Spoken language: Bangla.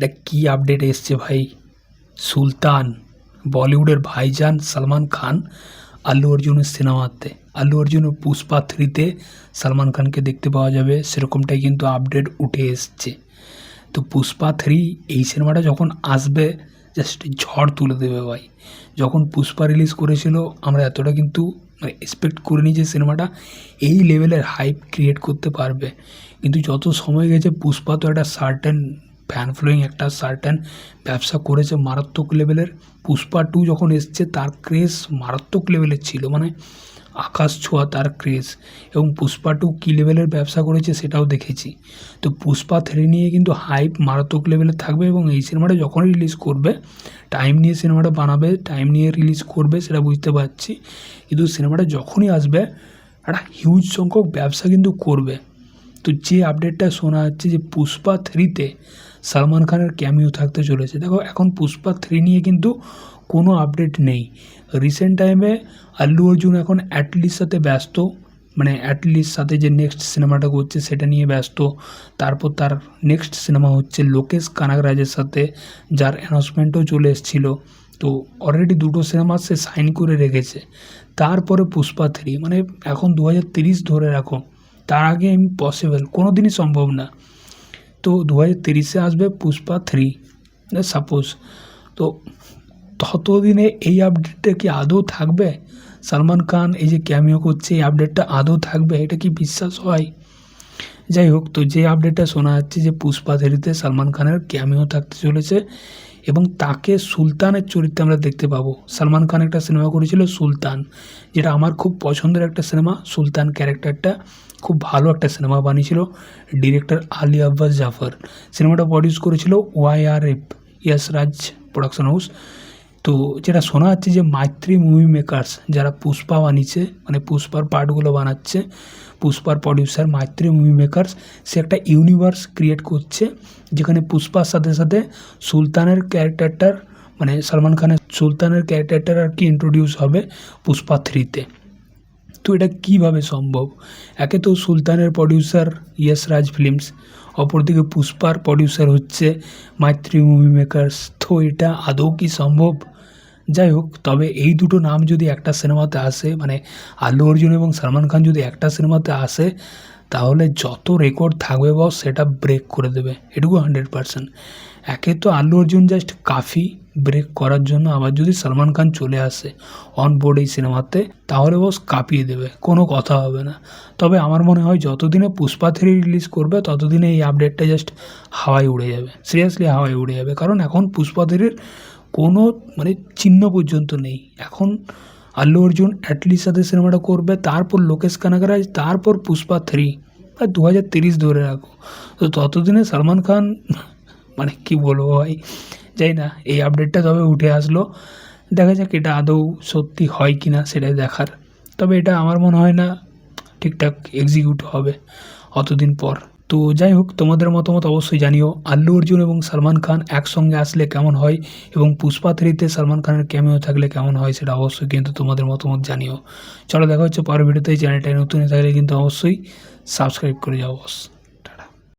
এটা কি আপডেট এসছে ভাই? সুলতান, বলিউডের ভাইজান সালমান খান, আল্লু অর্জুনের সিনেমাতে। আল্লু অর্জুনের পুষ্পা থ্রিতে সালমান খানকে দেখতে পাওয়া যাবে, সেরকমটাই কিন্তু আপডেট উঠে এসছে। তো পুষ্পা থ্রি এই সিনেমাটা যখন আসবে জাস্ট ঝড় তুলে দেবে ভাই। যখন পুষ্পা রিলিজ করেছিল, আমরা এতটা কিন্তু মানে এক্সপেক্ট করিনি যে সিনেমাটা এই লেভেলের হাইপ ক্রিয়েট করতে পারবে। কিন্তু যত সময় গেছে, পুষ্পা তো একটা সার্টেন ফ্যান ফলোয়িং একটা সার্টেন ব্যবসা করেছে মারাত্মক লেভেলের পুষ্পা টু যখন এসছে, তার ক্রেজ মারাত্মক লেভেলের ছিল মানে আকাশ ছোঁয়া তার ক্রেজ এবং পুষ্পা টু কী লেভেলের ব্যবসা করেছে সেটাও দেখেছি। তো পুষ্পা থ্রি নিয়ে কিন্তু হাইপ মারাত্মক লেভেলের থাকবে এবং এই সিনেমাটা যখনই রিলিজ করবে টাইম নিয়ে সিনেমাটা বানাবে টাইম নিয়ে রিলিজ করবে সেটা বুঝতে পারছি। কিন্তু সিনেমাটা যখনই আসবে, একটা হিউজ সংখ্যক ব্যবসা কিন্তু করবে। তো যে আপডেটটা শোনা যাচ্ছে যে পুষ্পা থ্রিতে সালমান খানের ক্যামিও থাকতে চলেছে। দেখো, এখন পুষ্পা থ্রি নিয়ে কিন্তু কোনো আপডেট নেই। রিসেন্ট টাইমে আল্লু অর্জুন এখন অ্যাটলিস্ট সাথে ব্যস্ত মানে অ্যাটলিস্ট সাথে যে নেক্সট সিনেমাটা করছে সেটা নিয়ে ব্যস্ত। তারপর তার নেক্সট সিনেমা হচ্ছে লোকেশ কানাগরাজের সাথে, যার অ্যানাউন্সমেন্টও চলে এসেছিল। তো অলরেডি দুটো সিনেমা সে সাইন করে রেখেছে। তারপরে পুষ্পা থ্রি মানে এখন দু ধরে রাখো। তার আগে ইম্পসিবল কোনো দিনই সম্ভব না। তো দু হাজার তিরিশে আসবে পুষ্পা থ্রি সাপোজ তো ততদিনে এই আপডেটটা কি আদৌ থাকবে? সালমান খান এই যে ক্যামিও করছে, এই আপডেটটা আদৌ থাকবে? এটা কি বিশ্বাস হয়? যাই হোক তো যে আপডেটটা শোনা যাচ্ছে যে পুষ্পা থ্রিতে সালমান খানের ক্যামিও থাকতে চলেছে এবং তাকে সুলতানের চরিত্রে আমরা দেখতে পাবো। সালমান খান একটা সিনেমা করেছিল সুলতান, যেটা আমার খুব পছন্দের একটা সিনেমা সুলতান ক্যারেক্টারটা খুব ভালো একটা সিনেমা বানিয়েছিল ডিরেক্টর আলী আব্বাস জাফর। সিনেমাটা প্রডিউস করেছিল Y R F Yash Raj production house তো যেটা শোনা যাচ্ছে যে মাইত্রী মুভি মেকার্স যারা পুষ্পা বানিয়েছে মানে পুষ্পার পার্টগুলো বানাচ্ছে, পুষ্পার প্রডিউসার মাইত্রী মুভি মেকার্স সে একটা ইউনিভার্স ক্রিয়েট করছে, যেখানে পুষ্পার সাথে সাথে সুলতানের ক্যারেক্টারটার মানে সলমান খানের সুলতানের ক্যারেক্টারটার আর কি ইন্ট্রোডিউস হবে পুষ্পা থ্রিতে। তো এটা কীভাবে সম্ভব? একে তো সুলতানের প্রডিউসার ইয়েস রাজ ফিল্মস অপরদিকে পুষ্পার প্রডিউসার হচ্ছে মাইত্রী মুভি মেকার্স তো এটা আদৌ কি সম্ভব? যাই হোক তবে এই দুটো নাম যদি একটা সিনেমাতে আসে মানে আল্লু অর্জুন এবং সালমান খান যদি একটা সিনেমাতে আসে তাহলে যত রেকর্ড থাকবে বস সেটা ব্রেক করে দেবে। এটুকু হান্ড্রেড পারসেন্ট একে তো আল্লু অর্জুন জাস্ট কাফি ব্রেক করার জন্য। আবার যদি সলমান খান চলে আসে অন বোর্ড এই সিনেমাতে তাহলে বস কাঁপিয়ে দেবে। কোনো কথা হবে না। তবে আমার মনে হয় যতদিনে পুষ্পা থ্রি রিলিজ করবে, ততদিনে এই আপডেটটা জাস্ট হাওয়ায় উড়ে যাবে। সিরিয়াসলি হাওয়ায় উড়ে যাবে। কারণ এখন পুষ্পা থ্রির কোনো মানে চিহ্ন পর্যন্ত নেই। এখন আল্লু অর্জুন অ্যাটলিস্ট সাথে সিনেমাটা করবে, তারপর লোকেশ কানাগরাজ তারপর পুষ্পা থ্রি দু হাজার ধরে রাখো। তো ততদিনে সালমান খান মানে কি বলব ভাই যাই না, এই আপডেটটা তবে উঠে আসলো। দেখা যাক এটা আদৌ সত্যি হয় কি না সেটাই দেখার। তবে এটা আমার মনে হয় না, ঠিকঠাক এক্সিকিউট হবে, অতদিন পর। তো যাই হোক তোমাদের মতামত অবশ্যই জানিও। আল্লু অর্জুন এবং সালমান খান একসঙ্গে আসলে কেমন হয় এবং পুষ্পা থ্রিতে সালমান খানের ক্যামেও থাকলে কেমন হয় সেটা অবশ্যই কিন্তু তোমাদের মতামত জানিও। চলো দেখা হচ্ছে পরের ভিডিওতে। এই চ্যানেলটায় নতুন থাকলে কিন্তু অবশ্যই সাবস্ক্রাইব করে যাও বস